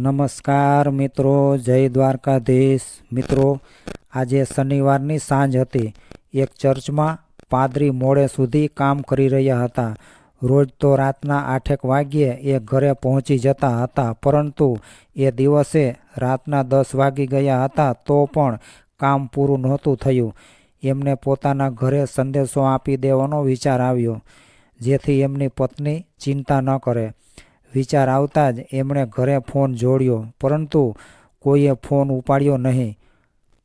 નમસ્કાર મિત્રો, જય દ્વારકાધીશ. મિત્રો, આજે શનિવારની સાંજ હતી. એક ચર્ચમાં પાદરી મોડે સુધી કામ કરી રહ્યા હતા. રોજ તો રાતના આઠેક વાગ્યે એ ઘરે પહોંચી જતા હતા, પરંતુ એ દિવસે રાતના દસ વાગી ગયા હતા તો પણ કામ પૂરું નહોતું થયું. એમને પોતાના ઘરે સંદેશો આપી દેવાનો વિચાર આવ્યો, જેથી એમની પત્ની ચિંતા ન કરે. વિચાર આવતા જ એમણે ઘરે ફોન જોડ્યો, પરંતુ કોઈએ ફોન ઉપાડ્યો નહીં.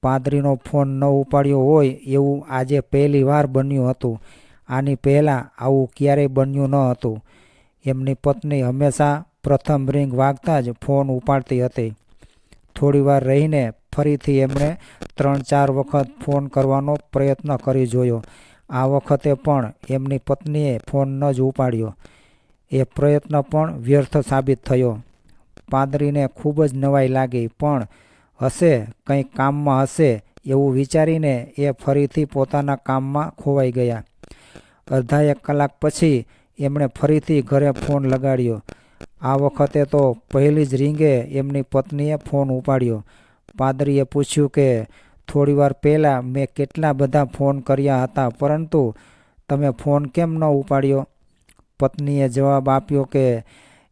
પાદરીનો ફોન ન ઉપાડ્યો હોય એવું આજે પહેલી વાર બન્યું હતું. આની પહેલાં આવું ક્યારેય બન્યું ન હતું. એમની પત્ની હંમેશા પ્રથમ રિંગ વાગતા જ ફોન ઉપાડતી હતી. થોડીવાર રહીને ફરીથી એમણે ત્રણ ચાર વખત ફોન કરવાનો પ્રયત્ન કરી જોયો. આ વખતે પણ એમની પત્નીએ ફોન ન જ ઉપાડ્યો. એ પ્રયત્ન પણ વ્યર્થ સાબિત થયો. પાદરીને ખૂબ જ નવાઈ લાગી, પણ હશે કંઈક કામમાં હશે એવું વિચારીને એ ફરીથી પોતાના કામમાં ખોવાઈ ગયા. અડધા એક કલાક પછી એમણે ફરીથી ઘરે ફોન લગાડ્યો. આ વખતે તો પહેલી જ રીંગે એમની પત્નીએ ફોન ઉપાડ્યો. પાદરીએ પૂછ્યું કે થોડીવાર પહેલાં મેં કેટલા બધા ફોન કર્યા હતા, પરંતુ તમે ફોન કેમ ન ઉપાડ્યો? પત્નીએ જવાબ આપ્યો કે,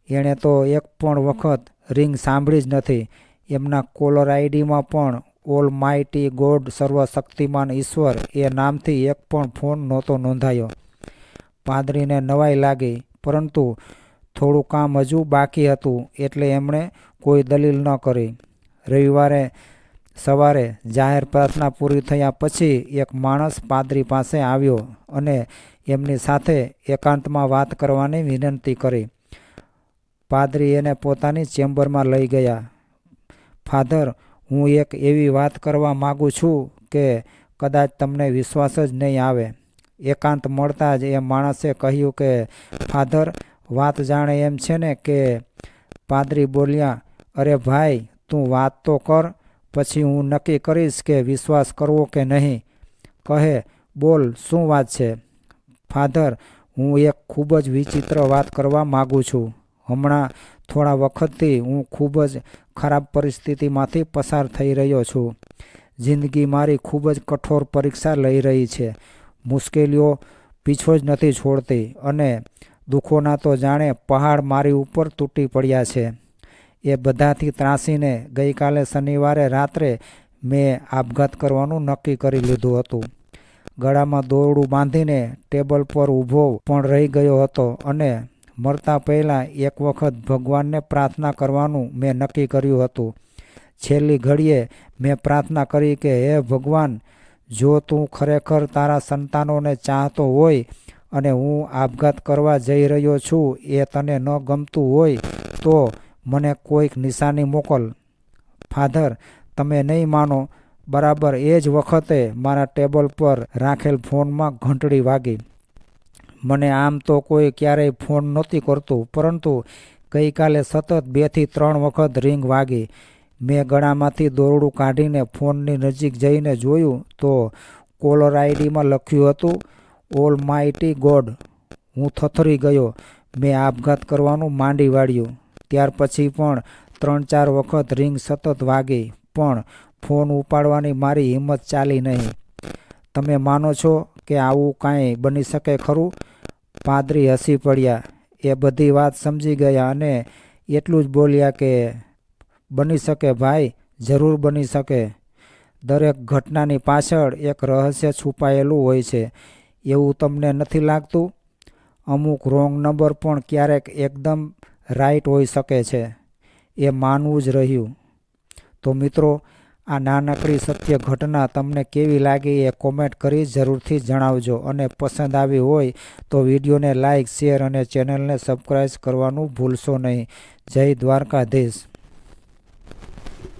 એણે તો એક પણ વખત રિંગ સાંભળી જ નથી. એમના કોલર આઈડીમાં પણ ઓલ માઇટી ગોડ સર્વશક્તિમાન ઈશ્વર એ નામથી એક પણ ફોન નહોતો નોંધાયો. પાદરીને નવાઈ લાગી, પરંતુ થોડું કામ હજુ બાકી હતું એટલે એમણે કોઈ દલીલ ન કરી. રવિવારે સવારે જાહેર પ્રાર્થના પૂરી થયા પછી એક માણસ પાદરી પાસે આવ્યો અને એમની સાથે એકાંતમાં વાત કરવાની વિનંતી કરી. પાદરી એને પોતાની ચેમ્બરમાં લઈ ગયા. ફાધર, હું એક એવી વાત કરવા માગું છું કે કદાચ તમને વિશ્વાસ જ નહીં આવે. એકાંત મળતા જ એ માણસે કહ્યું કે, ફાધર, વાત જાણે એમ છે ને કે? પાદરી બોલ્યા, અરે ભાઈ, તું વાત તો કર પછી હું નક્કી કરીશ કે વિશ્વાસ કરવો કે નહીં. કહે, બોલ, શું વાત છે? ફાધર, હું એક ખૂબ જ વિચિત્ર વાત કરવા માગું છું. હમણાં થોડા વખતથી હું ખૂબ જ ખરાબ પરિસ્થિતિમાંથી પસાર થઈ રહ્યો છું. જિંદગી મારી ખૂબ જ કઠોર પરીક્ષા લઈ રહી છે. મુશ્કેલીઓ પીછો જ નથી છોડતી અને દુઃખોના તો જાણે પહાડ મારી ઉપર તૂટી પડ્યા છે. એ બધાથી ત્રાસીને ગઈકાલે શનિવારે રાત્રે મેં આપઘાત કરવાનું નક્કી કરી લીધું હતું. ગળામાં દોરડું બાંધીને ટેબલ પર ઊભો પણ રહી ગયો હતો અને મરતા પહેલાં એક વખત ભગવાનને પ્રાર્થના કરવાનું મેં નક્કી કર્યું હતું. છેલ્લી ઘડીએ મેં પ્રાર્થના કરી કે, હે ભગવાન, જો તું ખરેખર તારા સંતાનોને ચાહતો હોય અને હું આપઘાત કરવા જઈ રહ્યો છું, એ તને ન ગમતું હોય, તો મને કોઈક નિશાની મોકલ. ફાધર, તમે નહીં માનો. બરાબર એ જ વખતે મારા ટેબલ પર રાખેલ ફોનમાં ઘંટડી વાગી. મને આમ તો કોઈ ક્યારેય ફોન નહોતી કરતું, પરંતુ ગઈકાલે સતત બેથી ત્રણ વખત રિંગ વાગી. મેં ગળામાંથી દોરડું કાઢીને ફોનની નજીક જઈને જોયું તો કોલર આઈડીમાં લખ્યું હતું, ઓલ માઇટી ગોડ. હું થથરી ગયો. મેં આપઘાત કરવાનું માંડી વાળ્યું. ત્યાર પછી પણ ત્રણ ચાર વખત રિંગ સતત વાગી, પણ ફોન ઉપાડવાની મારી હિંમત ચાલી નહીં. તમે માનો છો કે આવું કાંઈ બની શકે ખરું? પાદરી હસી પડ્યા. એ બધી વાત સમજી ગયા અને એટલું જ બોલ્યા કે, બની શકે ભાઈ, જરૂર બની શકે. દરેક ઘટનાની પાછળ એક રહસ્ય છુપાયેલું હોય છે. એવું તમને નથી લાગતું? અમુક રોંગ નંબર પણ ક્યારેક એકદમ રાઈટ હોઈ શકે છે. એ માનવું જ રહ્યું. તો મિત્રો, આ નાનકડી સત્ય ઘટના તમને કેવી લાગી એ કોમેન્ટ કરી જરૂરથી જણાવજો અને પસંદ આવી હોય તો વિડીયોને લાઇક શેર અને ચેનલને સબસ્ક્રાઈબ કરવાનું ભૂલશો નહીં. જય દ્વારકાધીશ.